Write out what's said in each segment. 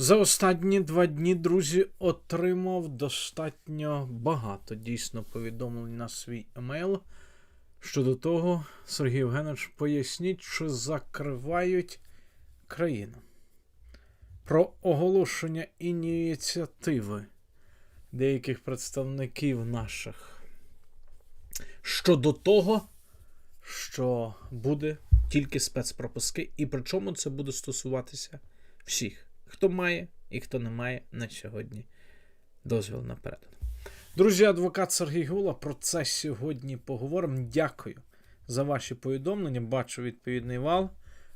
За останні два дні, друзі, отримав достатньо багато дійсно повідомлень на свій емейл. Щодо того, Сергій Євгенович, поясніть, що закривають країну. Про оголошення ініціативи деяких представників наших щодо того, що буде тільки спецпропуски, і причому це буде стосуватися всіх, хто має і хто не має на сьогодні дозвіл на перетин. Друзі, адвокат Сергій Гула, про це сьогодні поговоримо. Дякую за ваші повідомлення. Бачу відповідний вал.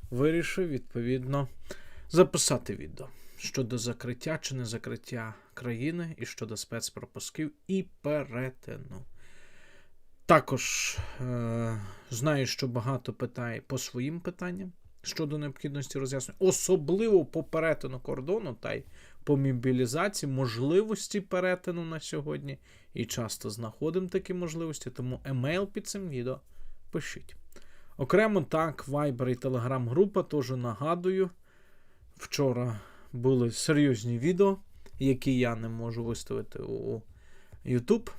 Вирішив відповідно записати відео щодо закриття чи не закриття країни і щодо спецпропусків і перетину. Також е, знаю, що багато питає по своїм питанням щодо необхідності роз'яснення, особливо по перетину кордону та й по мобілізації, можливості перетину на сьогодні. І часто знаходимо такі можливості, тому емейл під цим відео пишіть. Окремо так, Viber і Telegram група теж нагадую. Вчора були серйозні відео, які я не можу виставити у YouTube.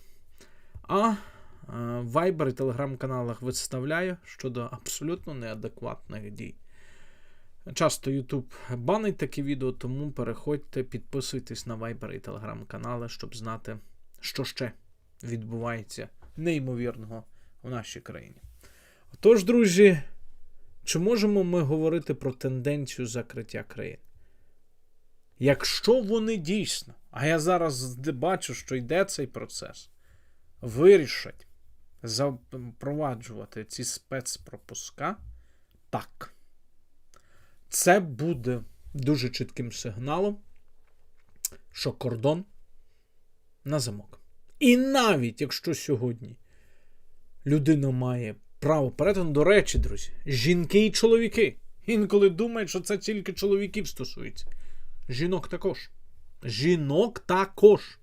А е, в Viber і телеграм-каналах виставляю щодо абсолютно неадекватних дій. Часто YouTube банить такі відео, тому переходьте, підписуйтесь на Viber і телеграм-канали, щоб знати, що ще відбувається неймовірного в нашій країні. Тож, друзі, чи можемо ми говорити про тенденцію закриття країн? Якщо вони дійсно, а я зараз бачу, що йде цей процес, вирішать запроваджувати ці спецпропуска, так. Це буде дуже чітким сигналом, що кордон на замок. І навіть якщо сьогодні людина має право перетину, до речі, друзі, жінки і чоловіки. Інколи думають, що це тільки чоловіків стосується. Жінок також. Жінок також.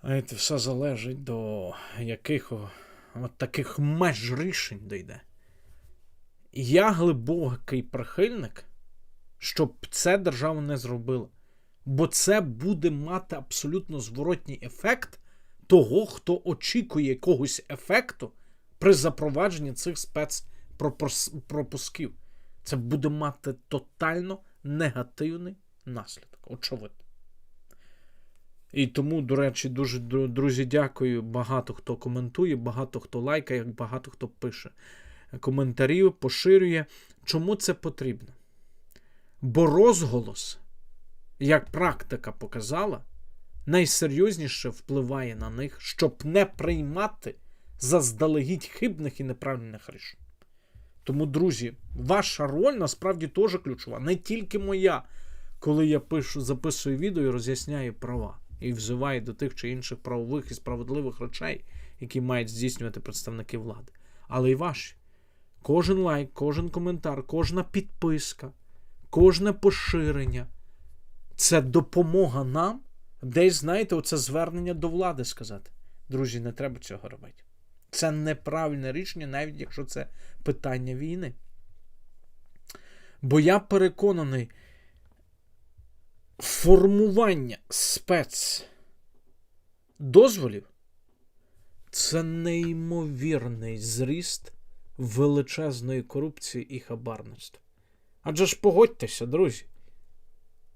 А це все залежить до яких от таких меж рішень дійде. Я глибокий прихильник, щоб це держава не зробила. Бо це буде мати абсолютно зворотній ефект того, хто очікує якогось ефекту при запровадженні цих спецпропусків. Це буде мати тотально негативний наслідок. Очевидно. І тому, до речі, дуже друзі, дякую. Багато хто коментує, багато хто лайкає, багато хто пише коментарів, поширює. Чому це потрібно? Бо розголос, як практика показала, найсерйозніше впливає на них, щоб не приймати заздалегідь хибних і неправильних рішень. Тому, друзі, ваша роль насправді теж ключова, не тільки моя, коли я пишу, записую відео і роз'ясняю права і взиваю до тих чи інших правових і справедливих речей, які мають здійснювати представники влади, але й ваші. Кожен лайк, кожен коментар, кожна підписка, кожне поширення це допомога нам, десь, знаєте, оце звернення до влади сказати. Друзі, не треба цього робити. Це неправильне рішення, навіть якщо це питання війни. Бо я переконаний, формування спецдозволів це неймовірний зріст величезної корупції і хабарництва. Адже ж погодьтеся, друзі.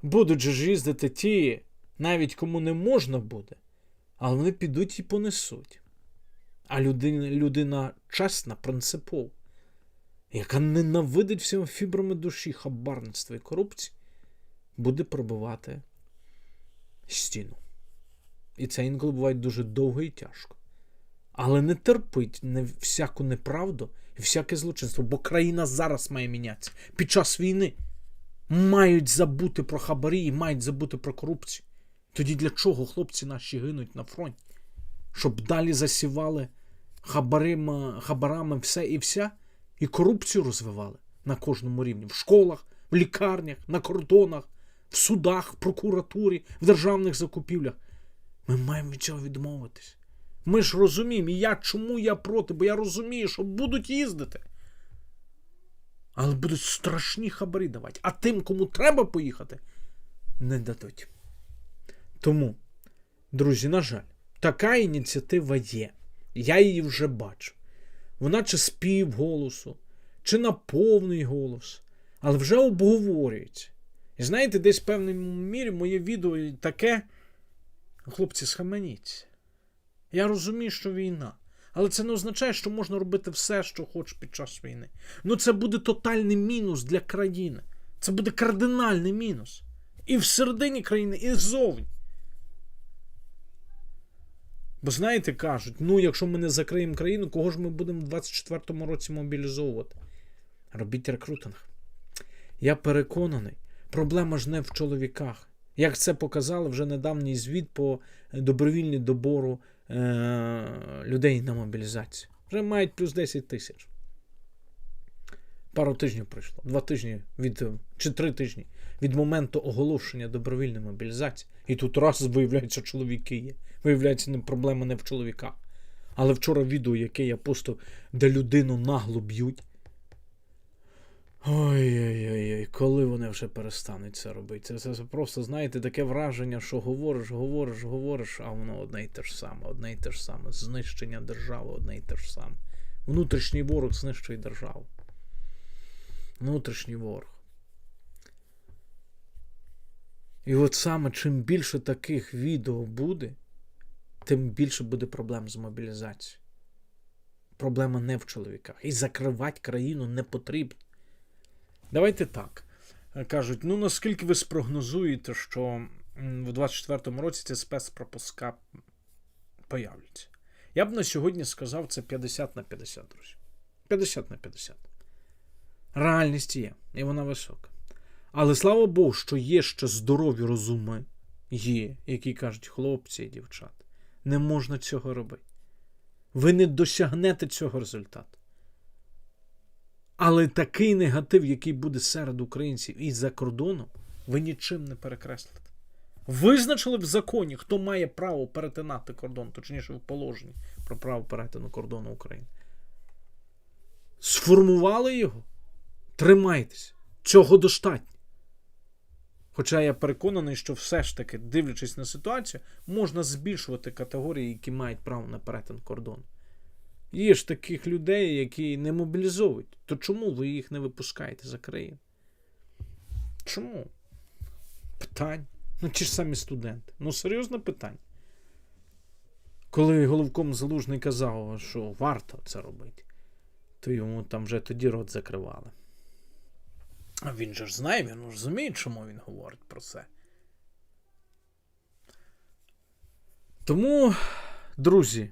Будуть же ж їздити ті, навіть кому не можна буде, але вони підуть і понесуть. А людина, людина чесна, принципова, яка ненавидить всіма фібрами душі хабарництва і корупції, буде пробивати стіну. І це інколи буває дуже довго і тяжко. Але не терпить не всяку неправду і всяке злочинство, бо країна зараз має мінятися. Під час війни мають забути про хабарі і мають забути про корупцію. Тоді для чого хлопці наші гинуть на фронті? Щоб далі засівали хабарами, хабарами все і вся, і корупцію розвивали на кожному рівні в школах, в лікарнях, на кордонах, в судах, в прокуратурі, в державних закупівлях. Ми маємо від цього відмовитись. Ми ж розуміємо, і я чому я проти, бо я розумію, що будуть їздити. Але будуть страшні хабарі давати. А тим, кому треба поїхати, не дадуть. Тому, друзі, на жаль, така ініціатива є. Я її вже бачу. Вона чи з півголосу, чи на повний голос, але вже обговорюється. І знаєте, десь в певній мірі моє відео таке. Хлопці, схаменіться. Я розумію, що війна. Але це не означає, що можна робити все, що хочеш під час війни. Ну це буде тотальний мінус для країни. Це буде кардинальний мінус. І всередині країни, і ззовні. Бо знаєте, кажуть, ну якщо ми не закриємо країну, кого ж ми будемо в 24-му році мобілізовувати? Робіть рекрутинг. Я переконаний, проблема ж не в чоловіках. Як це показали вже недавній звіт по добровільній добору людей на мобілізацію. Вже мають плюс 10 тисяч. Пару тижнів пройшло. Два тижні від, чи три тижні від моменту оголошення добровільної мобілізації. І тут раз виявляється, чоловіки є. Виявляється, не проблема не в чоловіках. Але вчора відео, яке я постав, де людину нагло б'ють. Коли вони вже перестануть це робити? Це, це просто, знаєте, таке враження, що говориш, говориш, говориш, а воно одне й те ж саме, одне й те ж саме. Знищення держави одне й те ж саме. Внутрішній ворог знищує державу. Внутрішній ворог. І от саме чим більше таких відео буде, тим більше буде проблем з мобілізацією. Проблема не в чоловіках. І закривати країну не потрібно. Давайте так. Кажуть, ну наскільки ви спрогнозуєте, що в 24-му році ці спецпропуска появляться? Я б на сьогодні сказав, це 50 на 50, друзі. 50 на 50. Реальність є, і вона висока. Але слава Богу, що є ще здорові розуми, є, які кажуть, хлопці і дівчата, не можна цього робити. Ви не досягнете цього результату. Але такий негатив, який буде серед українців і за кордоном, ви нічим не перекреслите. Визначили в законі, хто має право перетинати кордон, точніше в положенні про право перетину кордону України. Сформували його. Тримайтеся. Цього достатньо. Хоча я переконаний, що все ж таки, дивлячись на ситуацію, можна збільшувати категорії, які мають право на перетин кордону. Є ж таких людей, які не мобілізовують. То чому ви їх не випускаєте за країну? Чому? Питань. Ну, ті ж самі студенти. Ну, серйозне питання. Коли головком залужний казав, що варто це робити, то йому там вже тоді рот закривали. А він же ж знає, він розуміє, чому він говорить про це. Тому, друзі,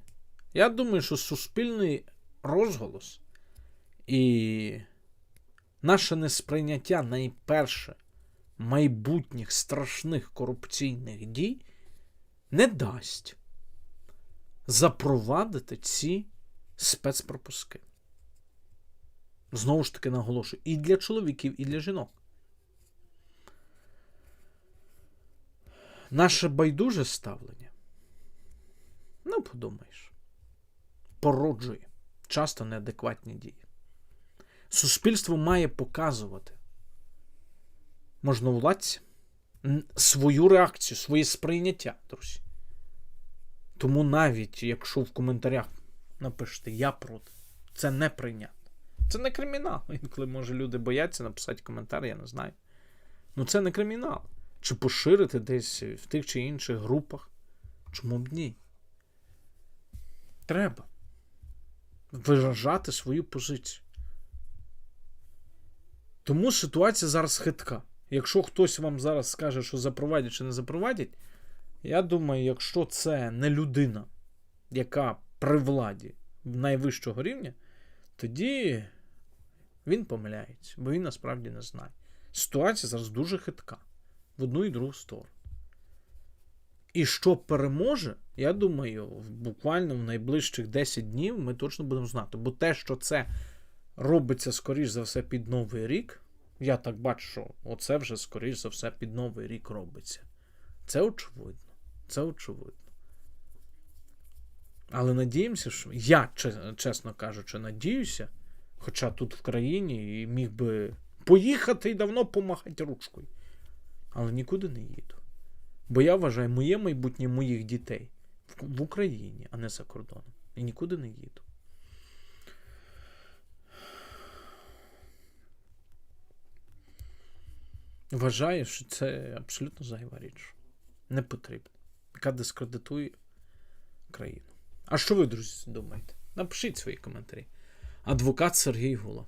я думаю, що суспільний розголос і наше несприйняття найперше майбутніх страшних корупційних дій не дасть запровадити ці спецпропуски. Знову ж таки наголошую, і для чоловіків, і для жінок. Наше байдуже ставлення. Ну, подумаєш, породжує часто неадекватні дії. Суспільство має показувати можновладцям н- свою реакцію, своє сприйняття, друзі. Тому навіть якщо в коментарях напишете Я проти, це не прийнятно. Це не кримінал. Інколи, може, люди бояться написати коментар, я не знаю. Ну це не кримінал. Чи поширити десь в тих чи інших групах. Чому б ні? Треба виражати свою позицію. Тому ситуація зараз хитка. Якщо хтось вам зараз скаже, що запровадять чи не запровадять, я думаю, якщо це не людина, яка при владі найвищого рівня, тоді він помиляється, бо він насправді не знає. Ситуація зараз дуже хитка в одну і другу сторону. І що переможе, я думаю, буквально в найближчих 10 днів ми точно будемо знати. Бо те, що це робиться, скоріш за все, під Новий рік, я так бачу, що оце вже, скоріш за все, під Новий рік робиться. Це очевидно. Це очевидно. Але надіємося, що я, чесно кажучи, надіюся, хоча тут в країні міг би поїхати і давно помахати ручкою. Але нікуди не їду. Бо я вважаю моє майбутнє моїх дітей в, Україні, а не за кордоном. І нікуди не їду. Вважаю, що це абсолютно зайва річ. Не потрібно. Яка дискредитує країну. А що ви, друзі, думаєте? Напишіть свої коментарі. Адвокат Сергій Гула.